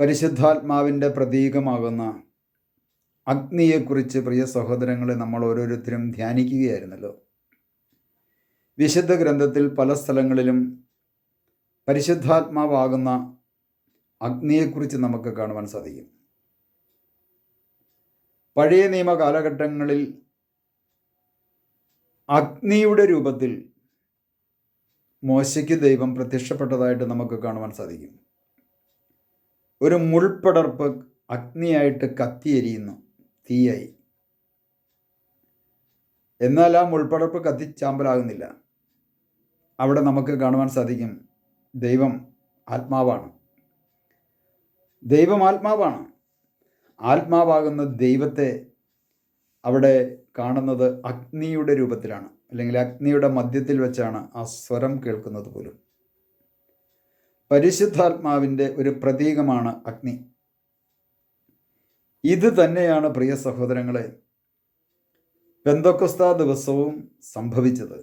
പരിശുദ്ധാത്മാവിന്റെ പ്രതീകമാകുന്ന അഗ്നിയെക്കുറിച്ച് പ്രിയ സഹോദരങ്ങളെ നമ്മൾ ഓരോരുത്തരും ധ്യാനിക്കുകയായിരുന്നല്ലോ. വിശുദ്ധ ഗ്രന്ഥത്തിൽ പല സ്ഥലങ്ങളിലും പരിശുദ്ധാത്മാവാകുന്ന അഗ്നിയെക്കുറിച്ച് നമുക്ക് കാണുവാൻ സാധിക്കും. പഴയ നിയമ കാലഘട്ടങ്ങളിൽ അഗ്നിയുടെ രൂപത്തിൽ മോശയ്ക്ക് ദൈവം പ്രത്യക്ഷപ്പെട്ടതായിട്ട് നമുക്ക് കാണുവാൻ സാധിക്കും. ഒരു മുൾപ്പടർപ്പ് അഗ്നിയായിട്ട് കത്തിയെരിയുന്നു. തീയായി. എന്നാൽ ആ മുൾപ്പടർപ്പ് കത്തിച്ചാമ്പലാകുന്നില്ല. അവിടെ നമുക്ക് കാണുവാൻ സാധിക്കും ദൈവം ആത്മാവാണ്. ദൈവം ആത്മാവാണ്. ആത്മാവാകുന്ന ദൈവത്തെ അവിടെ കാണുന്നത് അഗ്നിയുടെ രൂപത്തിലാണ്. അല്ലെങ്കിൽ അഗ്നിയുടെ മധ്യത്തിൽ വെച്ചാണ് ആ സ്വരം കേൾക്കുന്നത് പോലും. പരിശുദ്ധാത്മാവിന്റെ ഒരു പ്രതീകമാണ് അഗ്നി. ഇത് തന്നെയാണ് പ്രിയ സഹോദരങ്ങളെ പെന്തക്കുസ്ത ദിവസവും സംഭവിച്ചത്.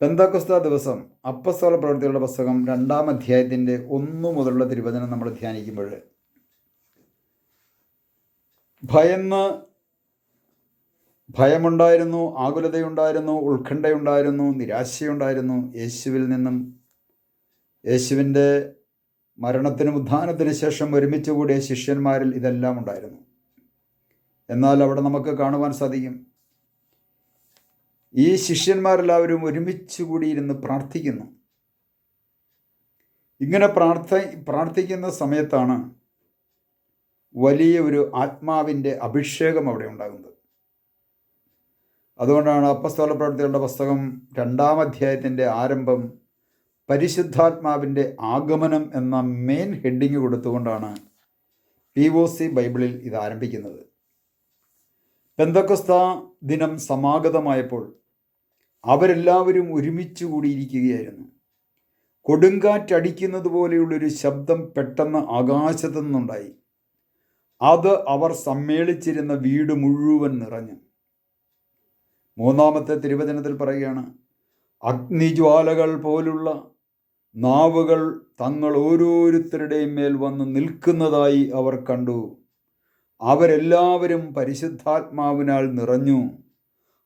പെന്തക്കുസ്ത ദിവസം അപ്പസ്തോള പ്രവൃത്തികളുടെ പുസ്തകം രണ്ടാം അധ്യായത്തിന്റെ ഒന്നു മുതലുള്ള തിരുവചനം നമ്മൾ ധ്യാനിക്കുമ്പോൾ ഭയന്ന് ഭയമുണ്ടായിരുന്നു ആകുലതയുണ്ടായിരുന്നു ഉത്കണ്ഠയുണ്ടായിരുന്നു നിരാശയുണ്ടായിരുന്നു. യേശുവിൽ നിന്നും യേശുവിന്റെ മരണത്തിനും ഉദ്ധാനത്തിന് ശേഷം ഒരുമിച്ച് കൂടിയ ശിഷ്യന്മാരിൽ ഇതെല്ലാം ഉണ്ടായിരുന്നു. എന്നാൽ അവിടെ നമുക്ക് കാണുവാൻ സാധിക്കും ഈ ശിഷ്യന്മാരെല്ലാവരും ഒരുമിച്ച് കൂടിയിരുന്ന് പ്രാർത്ഥിക്കുന്നു. ഇങ്ങനെ പ്രാർത്ഥ പ്രാർത്ഥിക്കുന്ന സമയത്താണ് വലിയ ഒരു ആത്മാവിന്റെ അഭിഷേകം അവിടെ ഉണ്ടാകുന്നത്. അതുകൊണ്ടാണ് അപ്പസ്തോല പ്രവർത്തികളുടെ പുസ്തകം രണ്ടാം അധ്യായത്തിന്റെ ആരംഭം പരിശുദ്ധാത്മാവിന്റെ ആഗമനം എന്ന മെയിൻ ഹെഡിങ് കൊടുത്തുകൊണ്ടാണ് പി ഒ സി ബൈബിളിൽ ഇത് ആരംഭിക്കുന്നത്. പെന്തക്കൊസ്ത ദിനം സമാഗതമായപ്പോൾ അവരെല്ലാവരും ഒരുമിച്ച് കൂടിയിരിക്കുകയായിരുന്നു. കൊടുങ്കാറ്റടിക്കുന്നത് പോലെയുള്ളൊരു ശബ്ദം പെട്ടെന്ന് ആകാശത്തു നിന്നുണ്ടായി. അത് അവർ സമ്മേളിച്ചിരുന്ന വീട് മുഴുവൻ നിറഞ്ഞു. മൂന്നാമത്തെ തിരുവചനത്തിൽ പറയുകയാണ് അഗ്നിജ്വാലകൾ പോലുള്ള നാവുകൾ തങ്ങൾ ഓരോരുത്തരുടെയും മേൽ വന്ന് നിൽക്കുന്നതായി അവർ കണ്ടു. അവരെല്ലാവരും പരിശുദ്ധാത്മാവിനാൽ നിറഞ്ഞു.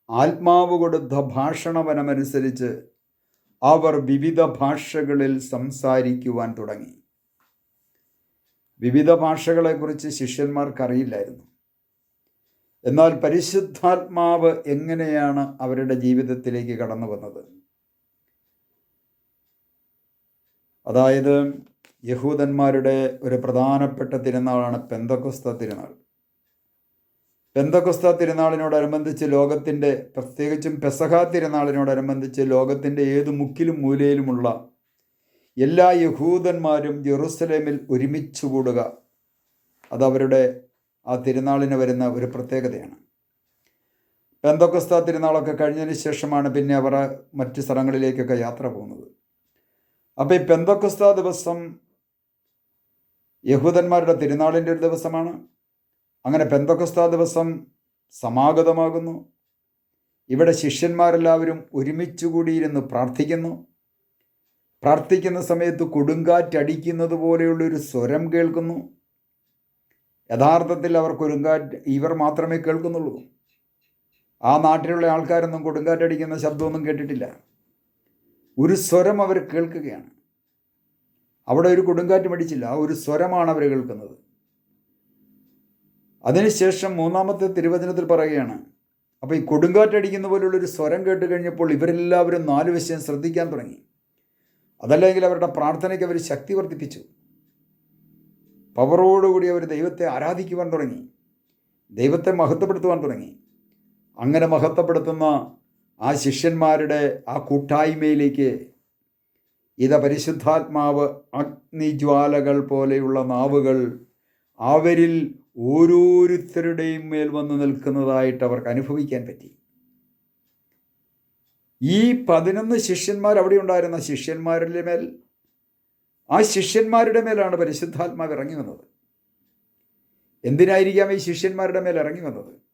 ആത്മാവ് കൊടുത്ത ഭാഷണവനമനുസരിച്ച് അവർ വിവിധ ഭാഷകളിൽ സംസാരിക്കുവാൻ തുടങ്ങി. വിവിധ ഭാഷകളെക്കുറിച്ച് ശിഷ്യന്മാർക്കറിയില്ലായിരുന്നു. എന്നാൽ പരിശുദ്ധാത്മാവ് എങ്ങനെയാണ് അവരുടെ ജീവിതത്തിലേക്ക് കടന്നു വന്നത് അതായത് യഹൂദന്മാരുടെ ഒരു പ്രധാനപ്പെട്ട തിരുനാളാണ് പെന്തക്കുസ്ത തിരുനാൾ. പെന്തക്കുസ്ത തിരുനാളിനോടനുബന്ധിച്ച് ലോകത്തിന്റെ പ്രത്യേകിച്ചും പെസഹ തിരുനാളിനോടനുബന്ധിച്ച് ലോകത്തിന്റെ ഏത് മുക്കിലും മൂലയിലുമുള്ള എല്ലാ യഹൂദന്മാരും ജെറുസലേമിൽ ഒരുമിച്ച് കൂടുക അതവരുടെ ആ തിരുനാളിന് വരുന്ന ഒരു പ്രത്യേകതയാണ്. പെന്തക്കുസ്ത തിരുനാളൊക്കെ കഴിഞ്ഞതിന് ശേഷമാണ് പിന്നെ അവർ മറ്റ് സ്ഥലങ്ങളിലേക്കൊക്കെ യാത്ര പോകുന്നത്. അപ്പോൾ ഈ പെന്തക്കുസ്ത ദിവസം യഹൂദന്മാരുടെ തിരുനാളിന്റെ ഒരു ദിവസമാണ്. അങ്ങനെ പെന്തക്കുസ്ത ദിവസം സമാഗതമാകുന്നു. ഇവിടെ ശിഷ്യന്മാരെല്ലാവരും ഒരുമിച്ച് കൂടിയിരുന്ന് പ്രാർത്ഥിക്കുന്നു. പ്രാർത്ഥിക്കുന്ന സമയത്ത് കൊടുങ്കാറ്റടിക്കുന്നത് പോലെയുള്ളൊരു സ്വരം കേൾക്കുന്നു. യഥാർത്ഥത്തിൽ അവർ കൊടുങ്കാറ്റ് ഇവർ മാത്രമേ കേൾക്കുന്നുള്ളൂ. ആ നാട്ടിലുള്ള ആൾക്കാരൊന്നും കൊടുങ്കാറ്റടിക്കുന്ന ശബ്ദമൊന്നും കേട്ടിട്ടില്ല. ഒരു സ്വരം അവർ കേൾക്കുകയാണ്. അവിടെ ഒരു കൊടുങ്കാറ്റ് മടിച്ചില്ല. ആ ഒരു സ്വരമാണ് അവർ കേൾക്കുന്നത്. അതിനുശേഷം മൂന്നാമത്തെ തിരുവചനത്തിൽ പറയുകയാണ് അപ്പോൾ ഈ കൊടുങ്കാറ്റടിക്കുന്ന പോലുള്ളൊരു സ്വരം കേട്ട് കഴിഞ്ഞപ്പോൾ ഇവരെല്ലാവരും നാല് വിഷയം ശ്രദ്ധിക്കാൻ തുടങ്ങി. അതല്ലെങ്കിൽ അവരുടെ പ്രാർത്ഥനയ്ക്ക് അവർ ശക്തി വർദ്ധിപ്പിച്ചു. പവറോടുകൂടി അവർ ദൈവത്തെ ആരാധിക്കുവാൻ തുടങ്ങി. ദൈവത്തെ മഹത്വപ്പെടുത്തുവാൻ തുടങ്ങി. അങ്ങനെ മഹത്വപ്പെടുത്തുന്ന ആ ശിഷ്യന്മാരുടെ ആ കൂട്ടായ്മയിലേക്ക് ഇത പരിശുദ്ധാത്മാവ് അഗ്നിജ്വാലകൾ പോലെയുള്ള നാവുകൾ അവരിൽ ഓരോരുത്തരുടെയും മേൽ വന്ന് നിൽക്കുന്നതായിട്ട് അവർക്ക് അനുഭവിക്കാൻ പറ്റി. ഈ പതിനൊന്ന് ശിഷ്യന്മാർ അവിടെ ഉണ്ടായിരുന്ന ശിഷ്യന്മാരുടെ മേൽ ആ ശിഷ്യന്മാരുടെ മേലാണ് പരിശുദ്ധാത്മാവ് ഇറങ്ങി വന്നത്. എന്തിനായിരിക്കാം ഈ ശിഷ്യന്മാരുടെ മേൽ ഇറങ്ങി വന്നത്?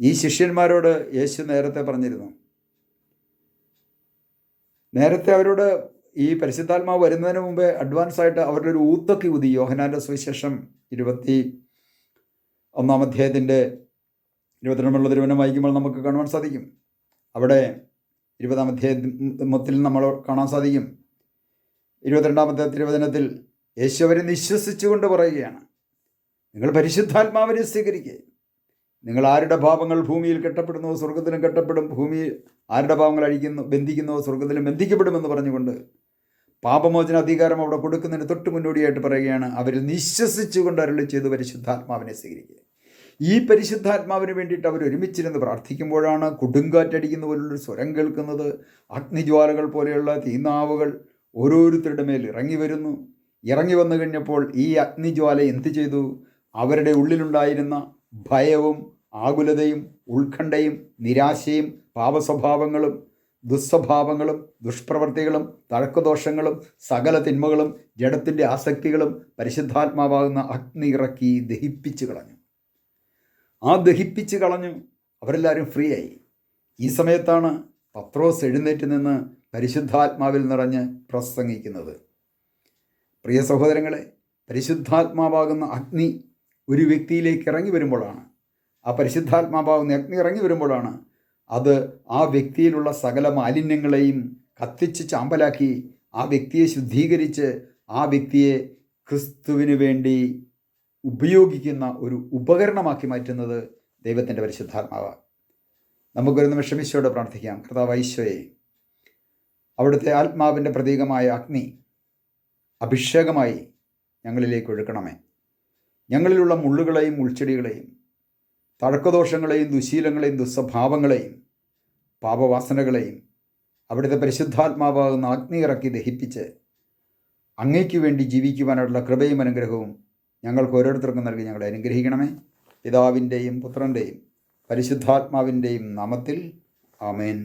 ഈ ശിഷ്യന്മാരോട് യേശു നേരത്തെ പറഞ്ഞിരുന്നു. നേരത്തെ അവരോട് ഈ പരിശുദ്ധാത്മാവ് വരുന്നതിന് മുമ്പേ അഡ്വാൻസ് ആയിട്ട് അവരുടെ ഒരു ഊത്തൊക്കെ ഊതി. യോഹനാന്റെ സുവിശേഷം ഇരുപത്തി ഒന്നാം അധ്യായത്തിന്റെ ഇരുപത്തിരണ്ടുള്ള തിരുവനം വായിക്കുമ്പോൾ നമുക്ക് കാണുവാൻ സാധിക്കും. അവിടെ ഇരുപതാം അധ്യായത്തിൽ നമ്മൾ കാണാൻ സാധിക്കും. ഇരുപത്തിരണ്ടാമത്തെ തിരുവചനത്തിൽ യേശു അവരെ നിശ്വസിച്ചുകൊണ്ട് പറയുകയാണ്. നിങ്ങൾ പരിശുദ്ധാത്മാവിനെ സ്വീകരിക്കുക. നിങ്ങൾ ആരുടെ പാപങ്ങൾ ഭൂമിയിൽ കെട്ടപ്പെടുന്നു സ്വർഗത്തിലും കെട്ടപ്പെടും ഭൂമി ആരുടെ പാപങ്ങൾ അഴിക്കുന്നു ബന്ധിക്കുന്നു സ്വർഗത്തിലും ബന്ധിക്കപ്പെടുമെന്ന് പറഞ്ഞുകൊണ്ട് പാപമോചന അധികാരം അവിടെ കൊടുക്കുന്നതിന് തൊട്ട് മുന്നോടിയായിട്ട് പറയുകയാണ് അവർ നിശ്വസിച്ചുകൊണ്ട് അരളി ചെയ്ത് പരിശുദ്ധാത്മാവിനെ സ്വീകരിക്കുക. ഈ പരിശുദ്ധാത്മാവിന് വേണ്ടിയിട്ട് അവർ ഒരുമിച്ചിരുന്ന് പ്രാർത്ഥിക്കുമ്പോഴാണ് കൊടുങ്കാറ്റടിക്കുന്ന പോലുള്ളൊരു സ്വരം കേൾക്കുന്നത്. അഗ്നിജ്വാലകൾ പോലെയുള്ള തീനാവുകൾ ഓരോരുത്തരുടെ മേൽ ഇറങ്ങി വരുന്നു. ഇറങ്ങി വന്നു കഴിഞ്ഞപ്പോൾ ഈ അഗ്നിജ്വാല എന്ത് ചെയ്തു? അവരുടെ ഉള്ളിലുണ്ടായിരുന്ന ഭയവും ആകുലതയും ഉത്കണ്ഠയും നിരാശയും പാപസ്വഭാവങ്ങളും ദുസ്വഭാവങ്ങളും ദുഷ്പ്രവൃത്തികളും തഴക്കദോഷങ്ങളും സകല തിന്മകളും ജഡത്തിന്റെ ആസക്തികളും പരിശുദ്ധാത്മാവാകുന്ന അഗ്നി ഇറക്കി ദഹിപ്പിച്ചു കളഞ്ഞു. ആ ദഹിപ്പിച്ച് കളഞ്ഞു അവരെല്ലാവരും ഫ്രീ ആയി ഈ സമയത്താണ് പത്രോസ് എഴുന്നേറ്റ് നിന്ന് പരിശുദ്ധാത്മാവിൽ നിറഞ്ഞ് പ്രസംഗിക്കുന്നത്. പ്രിയ സഹോദരങ്ങളെ പരിശുദ്ധാത്മാവാകുന്ന അഗ്നി ഒരു വ്യക്തിയിലേക്ക് ഇറങ്ങി വരുമ്പോഴാണ് ആ പരിശുദ്ധാത്മാവാകുന്ന അഗ്നി ഇറങ്ങി വരുമ്പോഴാണ് അത് ആ വ്യക്തിയിലുള്ള സകല മാലിന്യങ്ങളെയും കത്തിച്ച് ചാമ്പലാക്കി ആ വ്യക്തിയെ ശുദ്ധീകരിച്ച് ആ വ്യക്തിയെ ക്രിസ്തുവിന് വേണ്ടി ഉപയോഗിക്കുന്ന ഒരു ഉപകരണമാക്കി മാറ്റുന്നത് ദൈവത്തിന്റെ പരിശുദ്ധാത്മാവാണ് നമുക്കൊരു നിമിഷം ഈശോയോട് പ്രാർത്ഥിക്കാം. കർത്താവ് ഈശോയെ അവിടുത്തെ ആത്മാവിന്റെ പ്രതീകമായ അഗ്നി അഭിഷേകമായി ഞങ്ങളിലേക്ക് ഒഴുക്കണമേ. ഞങ്ങളിലുള്ള മുള്ളുകളെയും ഉൾച്ചെടികളെയും തഴക്കദോഷങ്ങളെയും ദുശീലങ്ങളെയും ദുസ്വഭാവങ്ങളെയും പാപവാസനകളെയും അവിടുത്തെ പരിശുദ്ധാത്മാവാകുന്ന അഗ്നി ദഹിപ്പിച്ച് അങ്ങയ്ക്ക് വേണ്ടി ജീവിക്കുവാനായിട്ടുള്ള കൃപയും അനുഗ്രഹവും ഞങ്ങൾക്ക് ഓരോരുത്തർക്കും നൽകി ഞങ്ങളെ അനുഗ്രഹിക്കണമേ. പിതാവിന്റെയും പുത്രന്റെയും പരിശുദ്ധാത്മാവിന്റെയും നാമത്തിൽ ആമേൻ.